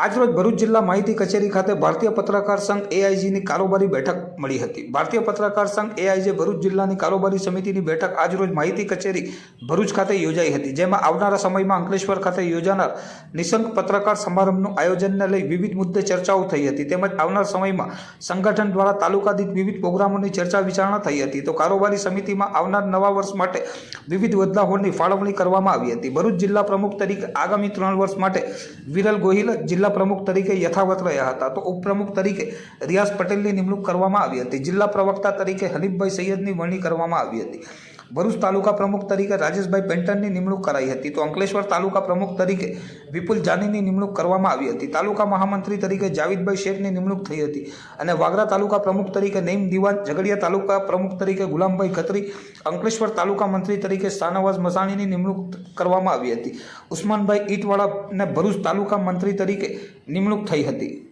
આજરોજ ભરૂચ જિલ્લા માહિતી કચેરી ખાતે ભારતીય પત્રકાર સંઘ એઆઈજીની કારોબારી બેઠક મળી હતી. ભારતીય પત્રકાર સંઘ એઆઈજી ભરૂચ જિલ્લાની કારોબારી સમિતિની બેઠક આજરોજ માહિતી કચેરી ભરૂચ ખાતે યોજાઈ હતી, જેમાં આવનારા સમયમાં અંકલેશ્વર ખાતે યોજાનાર નિશંક પત્રકાર સમારંભનું આયોજનને લઈ વિવિધ મુદ્દે ચર્ચાઓ થઈ હતી. તેમજ આવનાર સમયમાં સંગઠન દ્વારા તાલુકા દીઠ વિવિધ પ્રોગ્રામોની ચર્ચા વિચારણા થઈ હતી. તો કારોબારી સમિતિમાં આવનાર નવા વર્ષ માટે વિવિધ બદલાવોની ફાળવણી કરવામાં આવી હતી. ભરૂચ જિલ્લા પ્રમુખ તરીકે આગામી ત્રણ વર્ષ માટે વિરલ ગોહિલ જિલ્લા પ્રમુખ તરીકે યથાવત રહ્યા હતા. તો ઉપપ્રમુખ તરીકે રિયાઝ પટેલની નિમણૂક કરવામાં આવી હતી. જિલ્લા પ્રવક્તા તરીકે હનીફભાઈ સૈયદની વરણી કરવામાં આવી હતી. ભરૂચ તાલુકા પ્રમુખ તરીકે રાજેશભાઈ પેન્ટનની નિમણૂક કરાઈ હતી. તો અંકલેશ્વર તાલુકા પ્રમુખ તરીકે વિપુલ જાનીની નિમણૂક કરવામાં આવી હતી. તાલુકા મહામંત્રી તરીકે જાવીદભાઈ શેખની નિમણૂક થઈ હતી. અને વાગરા તાલુકા પ્રમુખ તરીકે નઈમ દિવાન, ઝઘડિયા તાલુકા પ્રમુખ તરીકે ગુલામભાઈ ખત્રી, અંકલેશ્વર તાલુકા મંત્રી તરીકે શાનવાઝ મસાણીની નિમણૂક કરવામાં આવી હતી. ઉસ્માનભાઈ ઈટવાળાને ભરૂચ તાલુકા મંત્રી તરીકે નિમણૂક થઈ હતી.